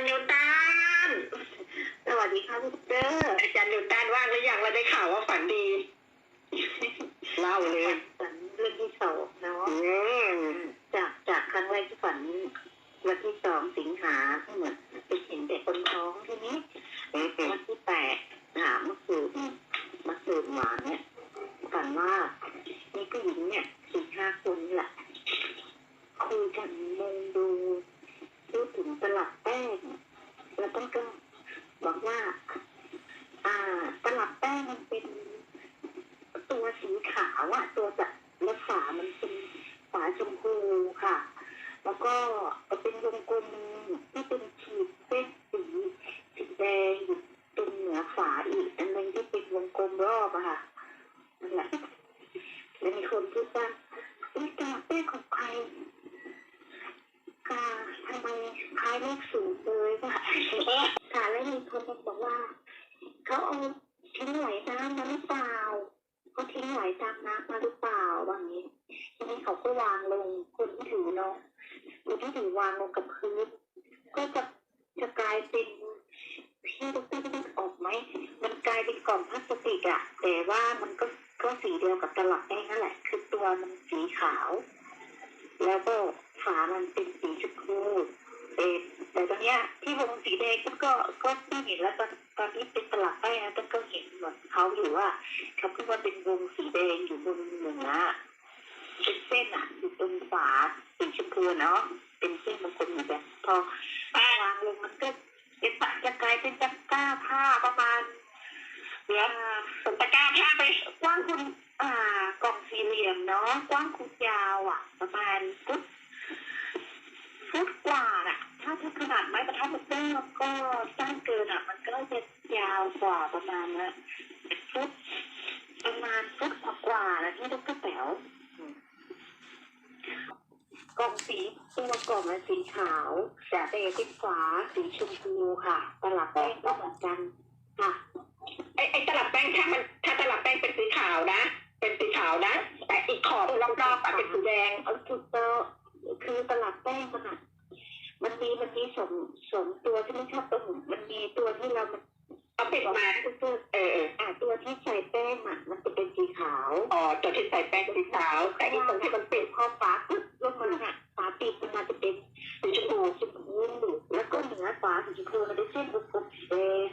ย์นิวตัน สวัสดีค่ะพี่เตอร์อาจารย์นิวตันว่างหรือยังเราได้ข่าวว่าฝันดี เล่าเลยฝันเรื่องที่สองเนาะอืมจากจากครั้งแรกที่ฝันวันที่สองสิงหาเหมือนไปเห็นแต่คนท้องทีนี้ อืม วันที่แปดหาเมื่อคืนเมื่อคืนหมาเนี่ยฝันว่ามีผู้หญิงเนี่ยสี่ห้าคนนี่แหละคุยกันมองดูพูดถึงตลับแป้งแล้วต้นก็บอกว่า อ่า ต ลับแป้งมันเป็นตัวสีขาวอะตัวจะและฝามันเป็นฝาชมพูค่ะ แล้วก็เป็นวงกลมที่เป็นขีดเส้นสีสีแดงอยู่ตรงเหนือฝาอีกอันหนึงที่เป็นวงกลมรอบอะค่ะนั่นแหละแล้วมีคนพูดว่าอุ้ยตลับแป้งของใครกาทำไมคล้ายเลขศูนย์เลยค่ะค่ะแล้วมีคนมาบอกว่าเขาเอาทิ้งไหลน้ำมาหรือเปล่าเขา ทิ้ามน้ำมาหรือเปล่าบางนี้ทีนี้เขาก็วางลงคนที่ถือเนาะคนที่ถือวางลงกับพื้นก็จะจะกลายเป็นพี่ดรไม่ได้ออกไหมมันกลายเป็นกล่องพลาสติกอะแต่ว่ามันก็ก็สีเดียวกับตลับแป้งนั่นแหละ คือตัวมันสีขาว แล้วก็ฝามันเป็นสีชมพู เออแต่ตอนเนี้ยที่วงสีแดงก็ก็ก็ไม่เห็นแล้วตอนตอนที่เป็นตลับแป้งนะก็เห็นเหมือนเขาอยู่ว่าเขาพูดว่าเป็นวงสีแดงอยู่บนเหนือเป็นเส้นอะอยู่ตรงฝาสีชมพูเนาะเป็นเส้นบางคนเหมือนกันพอวางลงมันก็จะจะกลายเป็นตะกร้าผ้าประมาณเดี๋ยวผมตะกร้าผ้าไปกว้างคุณอ่ากล่องสี่เหลี่ยมเนาะกว้างคุณยาวอะ ประมาณฟุตฟุตกว่าอะ ถ้าถ้าขนาดไม้บรรทัดมันก็ก็สั้นเกินอะ มันก็จะยาวกว่าประมาณนะฟุตประมาณฟุตกว่าๆนะที่ลูกกระแต๋วอืมกล่องสีตัวกล่องมันสีขาวแต่เป็นฝาสีชมพูค่ะ ตลับแป้งก็เหมือนกันค่ะไอ้ไอ้ตลับแป้งถ้ามันถ้าตลับแป้งเป็นสีขาวนะ เป็นสีขาวนะ แต่อีกขอบรอบๆอะเป็นสีแดงเอาถูกต้องคือตลับแป้งมันอะ มันมีมันมีสองสองตัวที่ไม่ชอบตรงมันมีตัวที่เรามันเอาปิดมาตัวเออเอออ่าตัวที่ใส่แป้งอะมันจะเป็นสีขาวอ๋อตัวที่ใส่แป้งสีขาวแต่อีกตรงที่มันปิดพอฝาปุ๊บลงมาอะฝาปิดมันมาจะเป็นสีชมพูชมพูแล้วก็เหนือฝาสีชมพูมันเป็นเส้นวงกลมสีแดง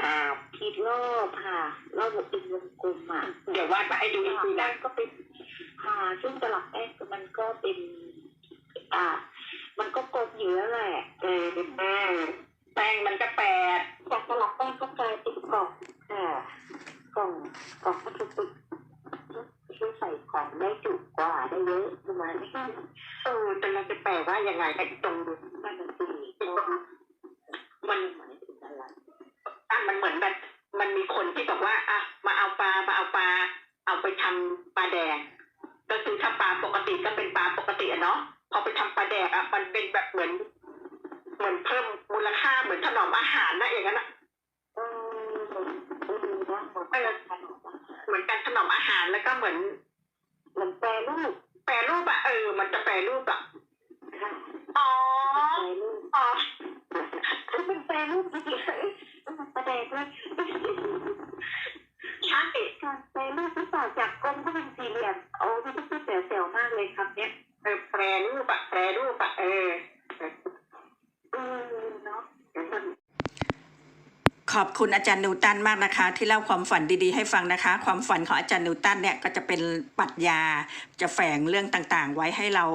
อ่าขีดรอบค่ะรอบเป็นวงกลมอะเดี๋ยววาดมาให้ดูตอีกลับทีแป้นะงก็เป็นอ่าซึ่งตลับแป้งมันก็เป็น อ่า มันก็กลมอยู่แล้วแหละ เออเออแป้งมันก็แปด จากตลับแป้งก็กลายเป็นกล่องอ่ากล่อง กล่องพลาสติกที่ใส่ของได้จุกว่าได้เยอะประมาณนี้เออแต่เราจะแปลว่ายังไงไอ้ตรงนั่นน่ะสิงมันหมือนอะไรมันเหมือนแบบ มันมีคนที่บอกว่าอะมาเอาปลามาเอาปลา เอาไปทำปลาแดงก็คือถ้าปลาปกติก็เป็นปลาปกติอะเนาะพอไปทำปลาแดกอะมันเป็นแบบเหมือน เหมือนเพิ่มมูลค่าเหมือนถนอมอาหารนะอย่างนั้นอะ อาหารแล้วก็เหมือนมันแปรรูปแปรรูปอะเออ มันจะแปรรูปอะค่ะอ๋อแปรรูปอ๋อคือเป็นแปรรูปจริงๆมันประเคุณอาจารย์นิวตันมากนะคะ ที่เล่าความฝันดีๆให้ฟังนะคะ ความฝันของอาจารย์นิวตันเนี่ยก็จะเป็นปรัชญาจะแฝงเรื่องต่างๆ ไว้ให้เรา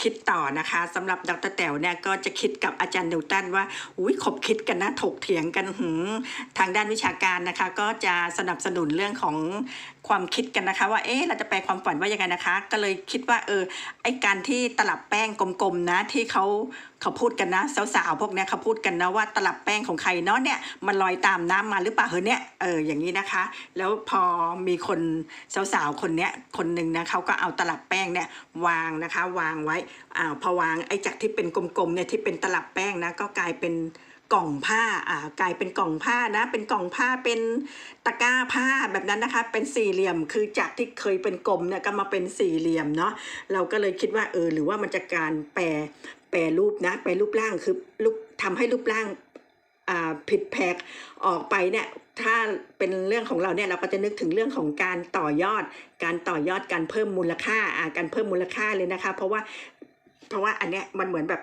คิดต่อนะคะสำหรับดรแต๋วเนี่ยก็จะคิดกับอาจารย์นิวตันว่าอุ้ยขบคิดกันนะถกเถียงกันหืมทางด้านวิชาการนะคะ ก็จะสนับสนุนเรื่องของ ความคิดกันนะคะ ว่าเอ๊ะเราจะแปลความฝันว่ายังไงนะคะ ก็เลยคิดว่าเออไอการที่ตลับแป้งกลมๆนะที่เขาเขาพูดกันนะสาวๆพวกเนี้ยเขาพูดกันนะว่าตลับแป้งของใครเนาะเนี่ยมันลอยตามน้ำมาหรือเปล่าเฮ้ยเนี่ยเอออย่างนี้นะคะ แล้วพอมีคนสาวๆคนเนี้ยคนหนึ่งนะเขาก็เอาตลับแป้งเนี่ยวางนะคะ วางไว้อ่าพอวางไอ้จากที่เป็นกลมๆเนี่ยที่เป็นตลับแป้งนะก็กลายเป็น กล่องผ้าอ่ากลายเป็นกล่องผ้านะ เป็นกล่องผ้าเป็นตะกร้าผ้าแบบนั้นนะคะ เป็นสี่เหลี่ยมคือจากที่เคยเป็นกลมเนี่ยก็มาเป็นสี่เหลี่ยมเนาะเราก็เลยคิดว่าเออหรือว่ามันจะการแปรแปรรูปนะแปรรูปร่างคือรูปทำให้รูปร่างอ่าผิดแผกออกไปเนี่ยถ้าเป็นเรื่องของเราเนี่ยเราก็จะนึกถึงเรื่องของการต่อยอด การต่อยอดการเพิ่มมูลค่าอ่าการเพิ่มมูลค่าเลยนะคะ เพราะว่าเพราะว่าอันเนี้ยมันเหมือนแบบ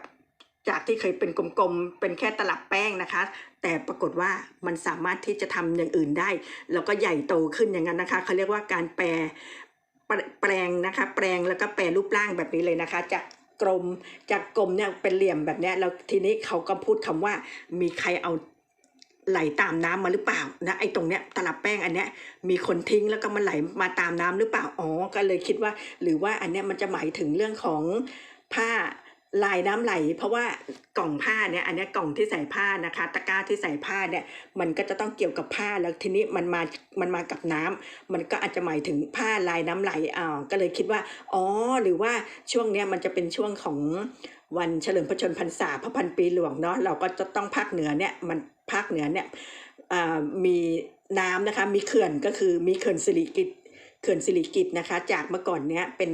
จากที่เคยเป็นกลมๆ เป็นแค่ตลับแป้งนะคะ แต่ปรากฏว่ามันสามารถที่จะทำอย่างอื่นได้ แล้วก็ใหญ่โตขึ้นอย่างนั้นนะคะ เขาเรียกว่าการแปรแปแปลงนะคะ แปลงแล้วก็แปรรูปร่างแบบนี้เลยนะคะ จากกลมจากกลมเนี่ยเป็นเหลี่ยมแบบนี้แล้วทีนี้เขาก็พูดคำว่ามีใครเอาไหลตามน้ำมาหรือเปล่านะไอ้ตรงเนี้ยตลับแป้งอันเนี้ยมีคนทิ้งแล้วก็มันไหลมาตามน้ำหรือเปล่าอ๋อก็เลยคิดว่า หรือว่าอันเนี้ยมันจะหมายถึงเรื่องของผ้า ลายน้ำไหล เพราะว่ากล่องผ้าเนี่ยอันนี้กล่องที่ใส่ผ้านะคะ ตะกร้าที่ใส่ผ้าเนี่ยมันก็จะต้องเกี่ยวกับผ้าแล้วทีนี้มันมามันมากับน้ำมันก็อาจจะหมายถึงผ้าลายน้ำไหลอ่าก็เลยคิดว่าอ๋อหรือว่าช่วงเนี้ยมันจะเป็นช่วงของวันเฉลิมพระชนพรรษาพระพันปีหลวงเนาะเราก็จะต้องภาคเหนือเนี่ยมันภาคเหนือเนี่ยอ่ามีน้ำนะคะมีเขื่อนก็คือมีเขื่อนสิริกิตเขื่อนสิริกิตนะคะ จากเมื่อก่อนเนี้ยเป็น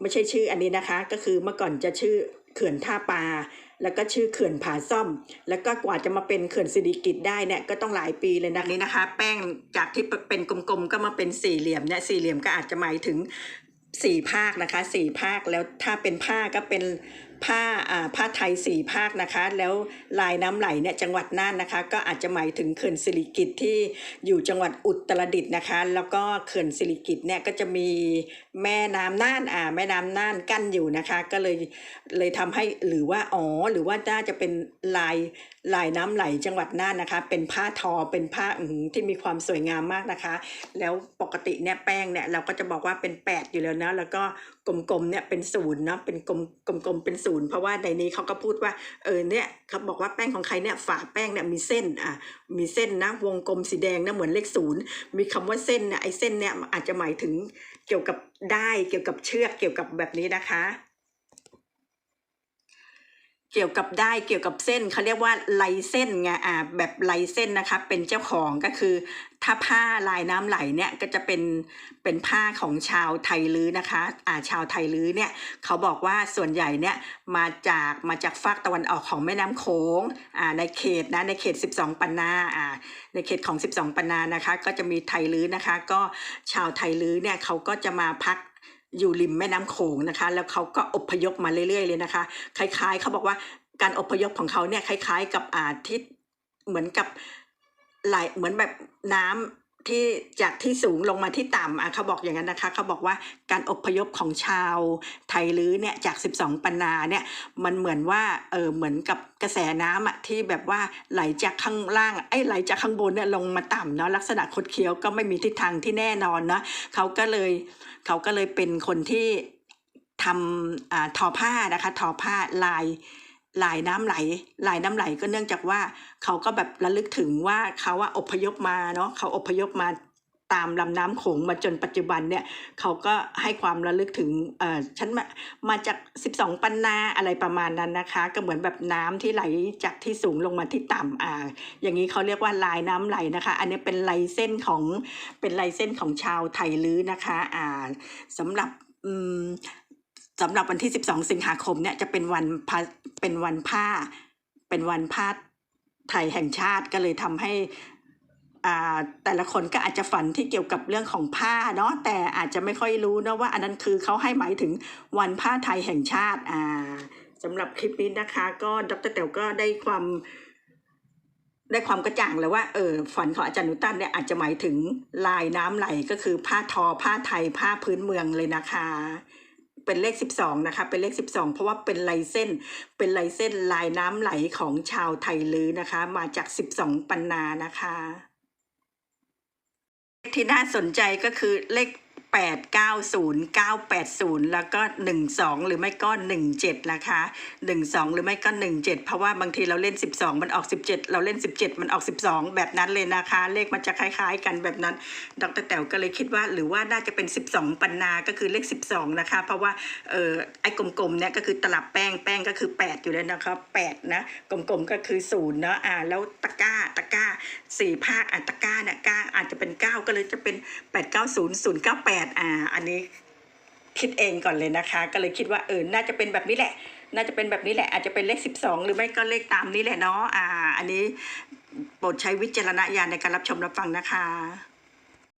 ไม่ใช่ชื่ออันนี้นะคะ ก็คือเมื่อก่อนจะชื่อ เขื่อนท่าปลาแล้วก็ชื่อเขื่อนผาซ่อม แล้วก็กว่าจะมาเป็นเขื่อนสิริกิตได้เนี่ยก็ต้องหลายปีเลยนะนี่นะคะ แป้งจากที่เป็นกลมๆก็มาเป็นสี่เหลี่ยมเนี่ยสี่เหลี่ยมก็อาจจะหมายถึงสี่ภาคนะคะสี่ภาคแล้วถ้าเป็นผ้าก็เป็น ผ้าอ่าผ้าไทยสี่ภาคนะคะ แล้วลายน้ำไหลเนี่ยจังหวัดน่านนะคะ ก็อาจจะหมายถึงเขื่อนสิริกิตที่อยู่จังหวัดอุตรดิตถ์นะคะ แล้วก็เขื่อนสิริกิตเนี่ยก็จะมีแม่น้ำน่านอ่าแม่น้ำน่านกั้นอยู่นะคะ ก็เลยเลยทำให้หรือว่าอ๋อหรือว่าน่าจะเป็นลายลายน้ำไหลจังหวัดน่านนะคะ เป็นผ้าทอเป็นผ้าอืที่มีความสวยงามมากนะคะ แล้วปกติเนี่ยแป้งเนี่ยเราก็จะบอกว่าเป็นแปดอยู่แล้วนะแล้วก็กลมๆเนี่ยเป็นศูนย์เนาะเป็นกลมกลมๆเป็นศูนย์เพราะว่าในนี้เขาก็พูดว่าเออเนี่ยเขาบอกว่าแป้งของใครเนี่ยฝาแป้งเนี่ยมีเส้นอะมีเส้นนะวงกลมสีแดงนะเหมือนเลขศูนย์มีคำว่าเส้นเนี่ยไอ้เส้นเนี่ยอาจจะหมายถึงเกี่ยวกับได้เกี่ยวกับเชือกเกี่ยวกับแบบนี้นะคะ เกี่ยวกับได้เกี่ยวกับเส้นเขาเรียกว่าลายเส้นไงอ่าแบบลายเส้นนะคะเป็นเจ้าของก็คือ ถ้าผ้าลายน้ำไหลเนี่ยก็จะเป็นเป็นผ้าของชาวไทยลื้อนะคะอ่าชาวไทยลื้อเนี่ยเขาบอกว่าส่วนใหญ่เนี่ยมาจากมาจากฝากตะวันออกของแม่น้ำโขงอ่าในเขตนะในเขต 12 ปันนาอ่าในเขตของ 12 ปันนานะคะ ก็จะมีไทยลื้อนะคะ ก็ชาวไทยลื้อเนี่ยเขาก็จะมาพัก อยู่ริมแม่น้ำโขงนะคะ แล้วเขาก็อพยพมาเรื่อยๆเลยนะคะ คล้าย ๆ เขาบอกว่าการอพยพของเขาเนี่ยคล้าย ๆ กับอาที่เหมือนกับไหลเหมือนแบบน้ำ ที่จากที่สูงลงมาที่ต่ำอะเขาบอกอย่างนั้นนะคะเขาบอกว่าการอพยพของชาวไทยลื้อเนี่ยจาก 12 ปันนาเนี่ยมันเหมือนว่าเออเหมือนกับกระแสน้ำอะที่แบบว่าไหลจากข้างล่างไอ้ไหลจากข้างบนเนี่ยลงมาต่ำเนาะลักษณะคดเคี้ยวก็ไม่มีทิศทางที่แน่นอนเนาะเขาก็เลยเขาก็เลยเป็นคนที่ทำอ่าทอผ้านะคะทอผ้าลาย ลายน้ำไหลลายน้ำไหลก็เนื่องจากว่าเขาก็แบบระลึกถึงว่าเขาว่าอพยพมาเนาะเขาอพยพมาตามลำน้ำโขงมาจนปัจจุบันเนี่ยเขาก็ให้ความระลึกถึงเออฉันมามาจาก 12 ปันนาอะไรประมาณนั้นนะคะ ก็เหมือนแบบน้ำที่ไหลจากที่สูงลงมาที่ต่ำอ่า อย่างนี้เขาเรียกว่าลายน้ำไหลนะคะ อันนี้เป็นลายเส้นของเป็นลายเส้นของชาวไทยลื้อนะคะ อ่าสำหรับอืม สำหรับวันที่ 12 สิงหาคมเนี่ยจะเป็นวันพาเป็นวันผ้า เป็นวันผ้าไทยแห่งชาติก็เลยทำให้แต่ละคนก็อาจจะฝันที่เกี่ยวกับเรื่องของผ้าเนาะแต่อาจจะไม่ค่อยรู้นะว่าอันนั้นคือเขาให้หมายถึงวันผ้าไทยแห่งชาติอ่าสำหรับคลิปนี้นะคะ ก็ดรแต๋วก็ได้ความ ได้ความกระจ่างเลยว่าเออฝันของอาจารย์นุตันเนี่ยอาจจะหมายถึงลายน้ำไหลก็คือผ้าทอผ้าไทยผ้าพื้นเมืองเลยนะคะ เป็นเลขสิบสองนะคะ เป็นเลขสิบสองเพราะว่าเป็นลายเส้น เป็นลายเส้นลายน้ำไหลของชาวไทยลือนะคะ มาจากสิบสองปันนานะคะ ที่น่าสนใจก็คือเลข890 980 แล้วก็ 12 หรือไม่ก็ 17 นะคะ 12 หรือไม่ก็ 17 เพราะว่าบางทีเราเล่น 12 มันออก 17 เราเล่น 17 มันออก 12 แบบนั้นเลยนะคะ เลขมันจะคล้าย ๆ กันแบบนั้น ดรแต๋วก็เลยคิดว่า หรือว่าน่าจะเป็น 12 ปันนาก็คือเลข 12 นะคะ เพราะว่าเออไอ้กลมๆเนี่ยก็คือตลับแป้งแป้งก็คือ 8 อยู่แล้วนะคะ8นะกลมๆก็คือ0เนาะอ่าแล้วตะก้าตะก้าสี่ภาคอะตะก้าเนี่ยก้าอาจจะเป็น 9 ก็เลยจะเป็น 890 8อ่าอันนี้คิดเองก่อนเลยนะคะ ก็เลยคิดว่าเออน่าจะเป็นแบบนี้แหละ น่าจะเป็นแบบนี้แหละ อาจจะเป็นเลข 12 หรือไม่ก็เลขตามนี้แหละเนาะอ่า อันนี้โปรดใช้วิจารณญาณในการรับชมรับฟังนะคะ